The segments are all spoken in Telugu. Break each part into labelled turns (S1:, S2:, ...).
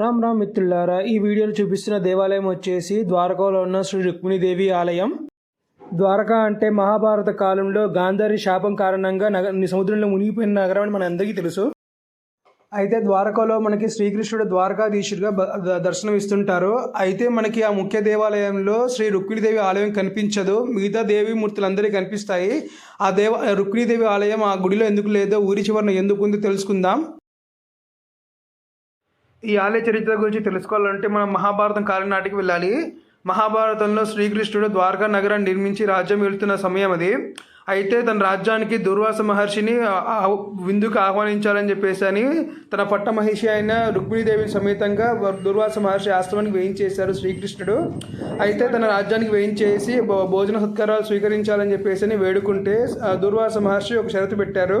S1: రామ్ రామ్ మిత్రులారా ఈ వీడియోలో చూపిస్తున్న దేవాలయం వచ్చేసి ద్వారకాలో ఉన్న శ్రీ రుక్మిణీదేవి ఆలయం. ద్వారకా అంటే మహాభారత కాలంలో గాంధారి శాపం కారణంగా నగ సముద్రంలో మునిగిపోయిన నగరం అని మన అందరికీ తెలుసు. అయితే ద్వారకాలో మనకి శ్రీకృష్ణుడు ద్వారకాధీశుడిగా దర్శనమిస్తుంటారు దర్శనం ఇస్తుంటారు అయితే మనకి ఆ ముఖ్య దేవాలయంలో శ్రీ రుక్మిణీదేవి ఆలయం కనిపించదు. మిగతా దేవి మూర్తులందరికీ కనిపిస్తాయి. ఆ దేవ రుక్మిణీదేవి ఆలయం ఆ గుడిలో ఎందుకు లేదో ఊరి చివరన ఎందుకు ఉందో తెలుసుకుందాం. ఈ ఆలయ చరిత్ర గురించి తెలుసుకోవాలంటే మనం మహాభారతం కాలినాటికి వెళ్ళాలి. మహాభారతంలో శ్రీకృష్ణుడు ద్వారకా నగరాన్ని నిర్మించి రాజ్యం వెళ్తున్న సమయం అది. అయితే తన రాజ్యానికి దుర్వాస మహర్షిని విందుకు ఆహ్వానించాలని చెప్పేసి అని తన పట్ట మహిషి అయిన రుక్మిణీదేవి సమేతంగా దుర్వాస మహర్షి ఆశ్రమానికి వేయించేశారు శ్రీకృష్ణుడు. అయితే తన రాజ్యానికి వేయించేసి భోజన సత్కారాలు స్వీకరించాలని చెప్పేసి అని వేడుకుంటే దుర్వాస మహర్షి ఒక షరతు పెట్టారు.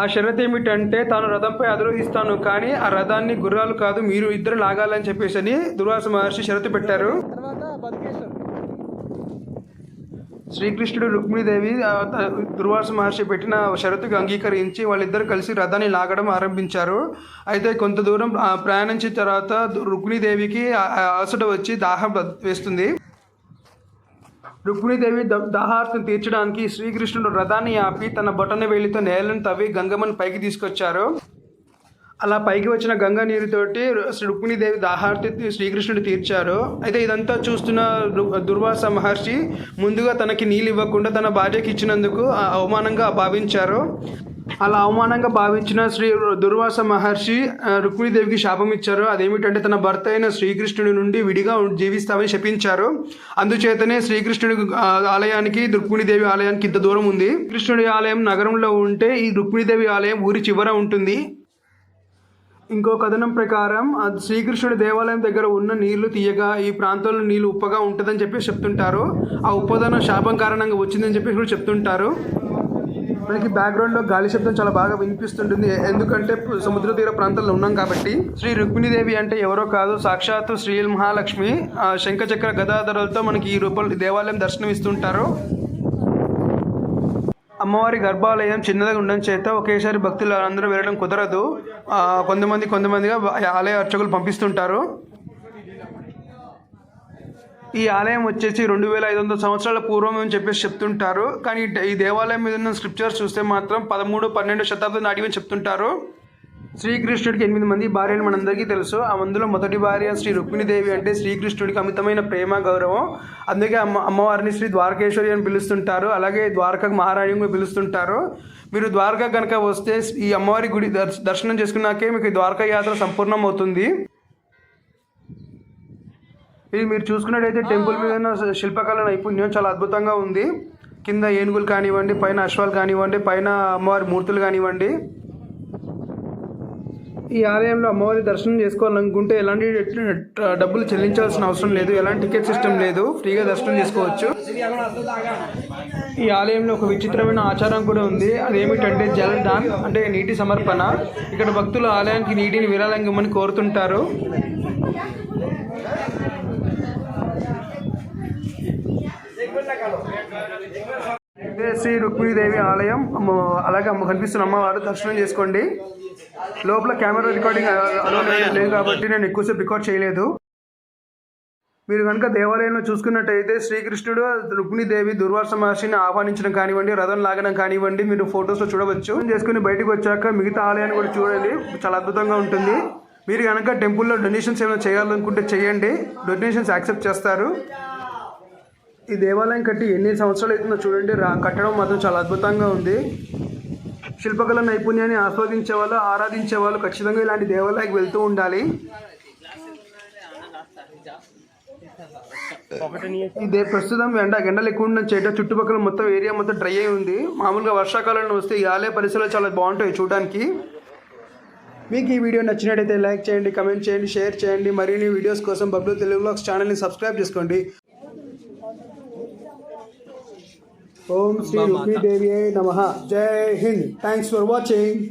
S1: ఆ షరత్ ఏమిటంటే తాను రథంపై అధిరోహిస్తాను కానీ ఆ రథాన్ని గుర్రాలు కాదు మీరు ఇద్దరు లాగాలని చెప్పేసి అని దుర్వాస మహర్షి షరతు పెట్టారు. శ్రీకృష్ణుడు రుక్మిణీదేవి దుర్వాస మహర్షి పెట్టిన షరతుకు అంగీకరించి వాళ్ళిద్దరు కలిసి రథాన్ని లాగడం ఆరంభించారు. అయితే కొంత దూరం ప్రయాణించిన తర్వాత రుక్మిణీదేవికి అలసట వచ్చి దాహం వేస్తుంది. రుక్మిణీదేవి ద- తీర్చడానికి శ్రీకృష్ణుడు రథాన్ని ఆపి తన బొటన వేలితో నేలను తవ్వి గంగమ్మను పైకి తీసుకొచ్చారు. అలా పైకి వచ్చిన గంగా నీరుతోటి శ్రీ రుక్మిణీదేవి దాహార్తి శ్రీకృష్ణుడు తీర్చారు. అయితే ఇదంతా చూస్తున్న దుర్వాస మహర్షి ముందుగా తనకి నీళ్ళు ఇవ్వకుండా తన భార్యకి ఇచ్చినందుకు అవమానంగా భావించారు. అలా అవమానంగా భావించిన శ్రీ దుర్వాస మహర్షి రుక్మిణీదేవికి శాపం ఇచ్చారు. అదేమిటంటే తన భర్త అయిన శ్రీకృష్ణుడి నుండి విడిగా జీవిస్తామని శపించారు. అందుచేతనే శ్రీకృష్ణుడి ఆలయానికి రుక్మిణీదేవి ఆలయానికి ఇంత దూరం ఉంది. కృష్ణుడి ఆలయం నగరంలో ఉంటే ఈ రుక్మిణీదేవి ఆలయం ఊరి చివర ఉంటుంది. ఇంకో కథనం ప్రకారం ఆ శ్రీకృష్ణుడి దేవాలయం దగ్గర ఉన్న నీళ్ళు తీయగా ఈ ప్రాంతంలో నీళ్ళు ఉప్పగా ఉంటుందని చెప్పేసి చెప్తుంటారు. ఆ ఉప్పదనం శాపం కారణంగా వచ్చిందని చెప్పేసి కూడా చెప్తుంటారు. మనకి బ్యాక్గ్రౌండ్లో గాలి శబ్దం చాలా బాగా వినిపిస్తుంటుంది. ఎందుకంటే సముద్ర తీర ప్రాంతంలో ఉన్నాం కాబట్టి. శ్రీ రుక్మిణీదేవి అంటే ఎవరో కాదు సాక్షాత్తు శ్రీ మహాలక్ష్మి. శంఖచక్ర గదాధరులతో మనకి ఈ రూపంలో దేవాలయం దర్శనం ఇస్తుంటారు అమ్మవారి గర్భాలయం చిన్నదిగా ఉండడం చేత ఒకేసారి భక్తులు అందరూ వెళ్ళడం కుదరదు. కొంతమంది కొంతమందిగా ఆలయ అర్చకులు పంపిస్తుంటారు. ఈ ఆలయం వచ్చేసి రెండు వేల ఐదు వందల సంవత్సరాల పూర్వం అని చెప్పేసి చెప్తుంటారు. కానీ ఈ- దేవాలయం మీద ఉన్న స్క్రిప్చర్స్ చూస్తే మాత్రం పదమూడు పన్నెండు శతాబ్దం నాటివి అని చెప్తుంటారు. శ్రీకృష్ణుడికి ఎనిమిది మంది భార్యలు మనందరికీ తెలుసు. ఆ అందులో మొదటి భార్య శ్రీ రుక్మిణీదేవి అంటే శ్రీకృష్ణుడికి అమితమైన ప్రేమ గౌరవం. అందుకే అమ్మ అమ్మవారిని శ్రీ ద్వారకేశ్వరి అని పిలుస్తుంటారు. అలాగే ద్వారకకు మహారాణి అని పిలుస్తుంటారు. మీరు ద్వారక కనుక వస్తే ఈ అమ్మవారి గుడి దర్శ- దర్శనం చేసుకున్నాకే మీకు ఈ ద్వారకా యాత్ర సంపూర్ణం అవుతుంది ఇది మీరు చూసుకున్నట్టయితే టెంపుల్ మీద ఉన్న శిల్పకళ నైపుణ్యం చాలా అద్భుతంగా ఉంది. కింద ఏనుగులు కానివ్వండి పైన అశ్వాలు కానివ్వండి పైన అమ్మవారి మూర్తులు కానివ్వండి. ఈ ఆలయంలో అమ్మవారి దర్శనం చేసుకోవాలనుకుంటే ఎలాంటి డబ్బులు చెల్లించాల్సిన అవసరం లేదు. ఎలాంటి టికెట్ సిస్టమ్ లేదు. ఫ్రీగా దర్శనం చేసుకోవచ్చు. ఈ ఆలయంలో ఒక విచిత్రమైన ఆచారం కూడా ఉంది. అదేమిటంటే జలదాన్ అంటే నీటి సమర్పణ. ఇక్కడ భక్తులు ఆలయానికి నీటిని విరాళంగమని కోరుతుంటారు ఇదే శ్రీ రుక్మిణీదేవి ఆలయం. అలాగే అమ్మ కనిపిస్తున్న అమ్మవారు. దర్శనం చేసుకోండి. లోపల కెమెరా రికార్డింగ్ లేదు. కాబట్టి నేను ఎక్కువసేపు రికార్డ్ చేయలేదు. మీరు కనుక దేవాలయంలో చూసుకున్నట్టయితే శ్రీకృష్ణుడు రుక్మిణీదేవి దుర్వాస మహర్షిని ఆహ్వానించడం కానివ్వండి రథం లాగడం కానివ్వండి మీరు ఫొటోస్లో చూడవచ్చు. చేసుకుని బయటకు వచ్చాక మిగతా ఆలయాన్ని కూడా చూడండి. చాలా అద్భుతంగా ఉంటుంది. మీరు కనుక టెంపుల్లో డొనేషన్స్ ఏమైనా చేయాలనుకుంటే చేయండి. డొనేషన్స్ యాక్సెప్ట్ చేస్తారు. ఈ దేవాలయం కట్టి ఎన్ని సంవత్సరాలు అవుతుందో చూడండి. రా కట్టడం మాత్రం చాలా అద్భుతంగా ఉంది. శిల్పకళ నైపుణ్యాన్ని ఆస్వాదించే వాళ్ళు ఆరాధించే వాళ్ళు ఖచ్చితంగా ఇలాంటి దేవాలయానికి వెళ్తూ ఉండాలి. ఇదే ప్రస్తుతం ఎండ ఎండలు ఎక్కువ ఉండడం చేట చుట్టుపక్కల మొత్తం ఏరియా మొత్తం డ్రై అయి ఉంది. మామూలుగా వర్షాకాలంలో వస్తే ఈ ఆలయ పరిసరాలు చాలా బాగుంటాయి చూడడానికి. మీకు ఈ వీడియో నచ్చినట్టయితే లైక్ చేయండి కమెంట్ చేయండి షేర్ చేయండి. మరిన్ని వీడియోస్ కోసం బబ్లు తెలుగు బ్లాగ్స్ ఛానల్ని సబ్స్క్రైబ్ చేసుకోండి. ओम श्री रूपी देवी नमः। जय हिंद। Thanks for watching